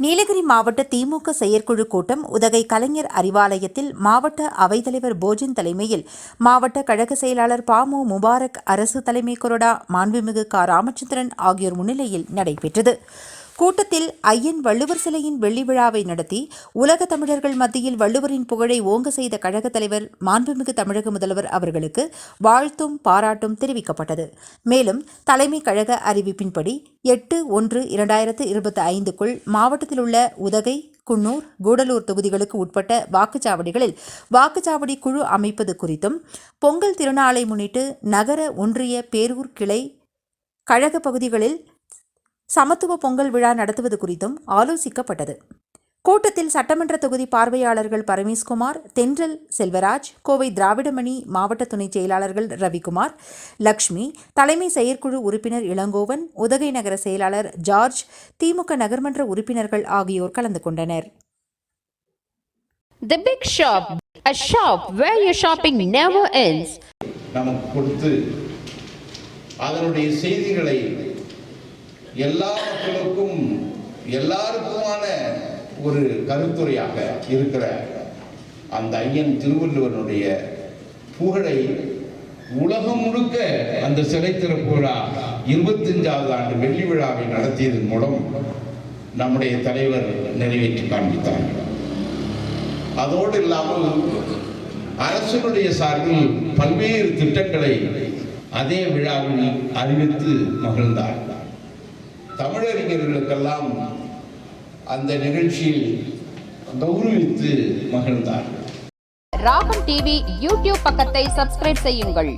நீலகிரி மாவட்ட திமுக செயற்குழு கூட்டம் உதகை கலைஞர் அறிவாலயத்தில் மாவட்ட அவைத்தலைவர் போஜன் தலைமையில் மாவட்ட கழக செயலாளர் பாமு முபாரக் அரசு தலைமை கொறடா மாண்புமிகு க ராமச்சந்திரன் ஆகியோர் முன்னிலையில் நடைபெற்றது. கூட்டத்தில் ஐயன் வள்ளுவர் சிலையின் வெள்ளி விழாவை நடத்தி உலக தமிழர்கள் மத்தியில் வள்ளுவரின் புகழை ஓங்க செய்த கழகத் தலைவர் மாண்புமிகு தமிழக முதல்வர் அவர்களுக்கு வாழ்த்தும் பாராட்டும் தெரிவிக்கப்பட்டது. மேலும் தலைமை கழக அறிவிப்பின்படி எட்டு ஒன்று இரண்டாயிரத்து இருபத்தி ஐந்துக்குள் மாவட்டத்தில் உள்ள உதகை குன்னூர் கூடலூர் தொகுதிகளுக்கு உட்பட்ட வாக்குச்சாவடிகளில் வாக்குச்சாவடி குழு அமைப்பது குறித்தும் பொங்கல் திருநாளை முன்னிட்டு நகர ஒன்றிய பேரூர் கிளை கழக பகுதிகளில் சமத்துவ பொங்கல் விழா நடத்துவது குறித்தும் ஆலோசிக்கப்பட்டது கூட்டத்தில் சட்டமன்ற தொகுதி பார்வையாளர்கள் பரமேஸ்குமார் தென்றல் செல்வராஜ் கோவை திராவிடமணி மாவட்ட துணைச் செயலாளர்கள் ரவிக்குமார் லக்ஷ்மி தலைமை செயற்குழு உறுப்பினர் இளங்கோவன் உதகை நகர செயலாளர் ஜார்ஜ் திமுக நகர்மன்ற உறுப்பினர்கள் ஆகியோர் கலந்து கொண்டனர் The Big Shop, a shop where your shopping never ends. நமக்கு கொடுத்து அதனுடைய செய்திகளை எல்லா மக்களுக்கும் எல்லாருக்குமான ஒரு கருத்துரையாக இருக்கிற அந்த ஐயன் திருவள்ளுவனுடைய புகழை உலகம் முழுக்க அந்த சிலை திறப்பு விழா இருபத்தஞ்சாவது ஆண்டு வெள்ளி விழாவை நடத்தியதன் மூலம் நம்முடைய தலைவர் நிறைவேற்றி காண்பித்தார். அதோடு இல்லாமல் அரசனுடைய சார்பில் பல்வேறு திட்டங்களை அதே விழாவில் அறிவித்து மகிழ்ந்தார். தமிழறிஞர்களுக்கெல்லாம் அந்த நிகழ்ச்சியில் கௌரவித்து மகிழ்ந்தார் ராகம் டிவி யூடியூப் பக்கத்தை சப்ஸ்கிரைப் செய்யுங்கள்.